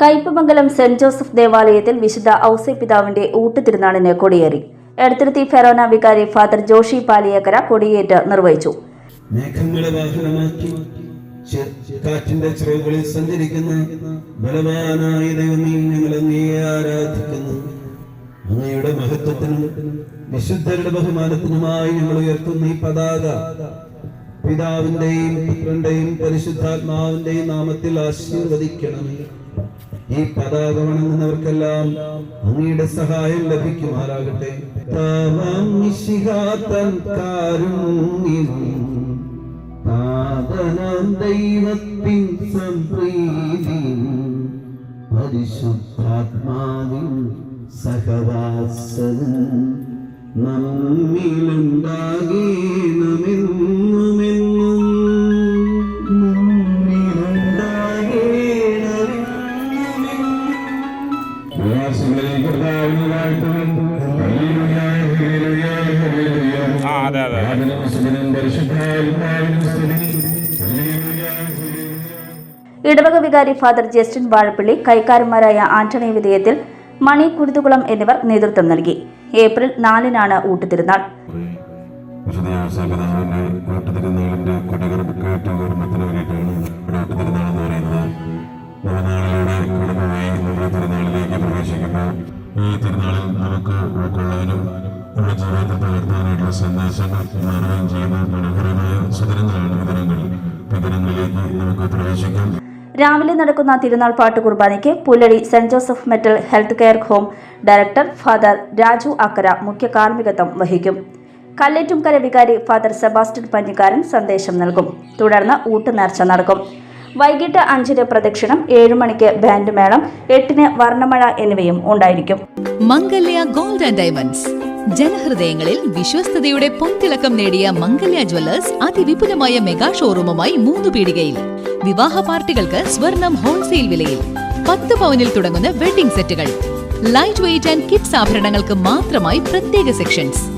Kaipamangalam saint Joseph ദേവാലയത്തിൽ വിശുദ്ധ ഔസൈ പിതാവിന്റെ ഊട്ടുതിരുനാളിന് കൊടിയേറി. എടത്തിരുത്തി ഫെറോന വികാരി ഫാദർ ജോഷി പാലിയേക്കര കൊടിയേറ്റ് നിർവഹിച്ചു. മേഘങ്ങളെ വാഹനമാക്കി കാറ്റിന്റെ ചിറകുകളിൽ സഞ്ചരിക്കുന്ന ബലവാനായ ദൈവമേ ഞങ്ങൾ ആരാധിക്കുന്നു. അങ്ങയുടെ മഹത്വത്തിനും വിശുദ്ധരുടെ ബഹുമാനത്തിനുമായി ഞങ്ങൾ ഉയർത്തുന്ന ഈ പതാക പിതാവിന്റെയും പുത്രന്റെയും പരിശുദ്ധാത്മാവിന്റെയും നാമത്തിൽ ആശീർവദിക്കണമേ. ഈ പതാക വണങ്ങുന്നവർക്കെല്ലാം അങ്ങയുടെ സഹായം ലഭിക്കുമാറാകട്ടെ. ദൈവത്തിൻ സംപ്രീതി പരിശുദ്ധാത്മാവിൻ സഹവാസവും നമ്മിലുണ്ടാകേണമെന്നുമെന്നും ആ അതെ അതെ ഇടവക വികാരി ഫാദർ ജസ്റ്റിൻ വാഴപ്പള്ളി കൈക്കാരന്മാരായ ആന്റണി വിധേയത്തിൽ മണി കുരുതുകുളം എന്നിവർ നേതൃത്വം നൽകി. ഏപ്രിൽ നാലിനാണ് ഊട്ടുതിരുന്നാൾ. കൊടകർക്കേറ്റ ഓർമ്മത്തിന് വേണ്ടിയിട്ടാണ് ഇവിടെ ഊട്ടുതിരുനാൾ എന്ന് പറയുന്നത് നവനാളിലൂടെ കടന്നുപോയി നമ്മുടെ തിരുനാളിലേക്ക് പ്രവേശിക്കുമ്പോൾ ഈ തിരുനാളിൽ നമുക്ക് ഉൾക്കൊള്ളാനും നമ്മുടെ ജീവിതത്തിൽ പകർത്താനായിട്ടുള്ള സന്ദേശങ്ങൾ മാറുകയും ചെയ്യുന്ന മനോഹരമായ സുദിനങ്ങളാണ് വിതരങ്ങൾ വിതരങ്ങളിലേക്ക് നമുക്ക് പ്രവേശിക്കാം. രാവിലെ നടക്കുന്ന തിരുനാൾ പാട്ട് കുർബാനയ്ക്ക് Pulladi Saint Joseph mental health care home director father Raju Akkara മുഖ്യ കാർമ്മികത്വം വഹിക്കും. കല്ലേറ്റുംകര വികാരി ഫാദർ സെബാസ്റ്റ്യൻ പഞ്ഞിക്കാരൻ സന്ദേശം നൽകും. തുടർന്ന് ഊട്ടുനേർച്ച നടക്കും. വൈകിട്ട് അഞ്ചിന് പ്രദക്ഷിണം ഏഴു മണിക്ക് ബാൻഡ് മേളം എട്ടിന് വർണമഴ എന്നിവയും ഉണ്ടായിരിക്കും. Mangalya gold and diamonds. ജനഹൃദയങ്ങളിൽ വിശ്വസ്തയുടെ പൊൻതിളക്കം നേടിയ മംഗല്യ ജ്വല്ലേഴ്സ് അതിവിപുലമായ മെഗാ ഷോറൂമുമായി മൂന്ന് പീടികയിൽ. വിവാഹ പാർട്ടികൾക്ക് സ്വർണം ഹോൾസെയിൽ വിലയിൽ. പത്ത് പവനിൽ തുടങ്ങുന്ന വെഡിംഗ് സെറ്റുകൾ. ലൈറ്റ് വെയിറ്റ് ആൻഡ് കിഡ്സ് ആഭരണങ്ങൾക്ക് മാത്രമായി പ്രത്യേക സെക്ഷൻസ്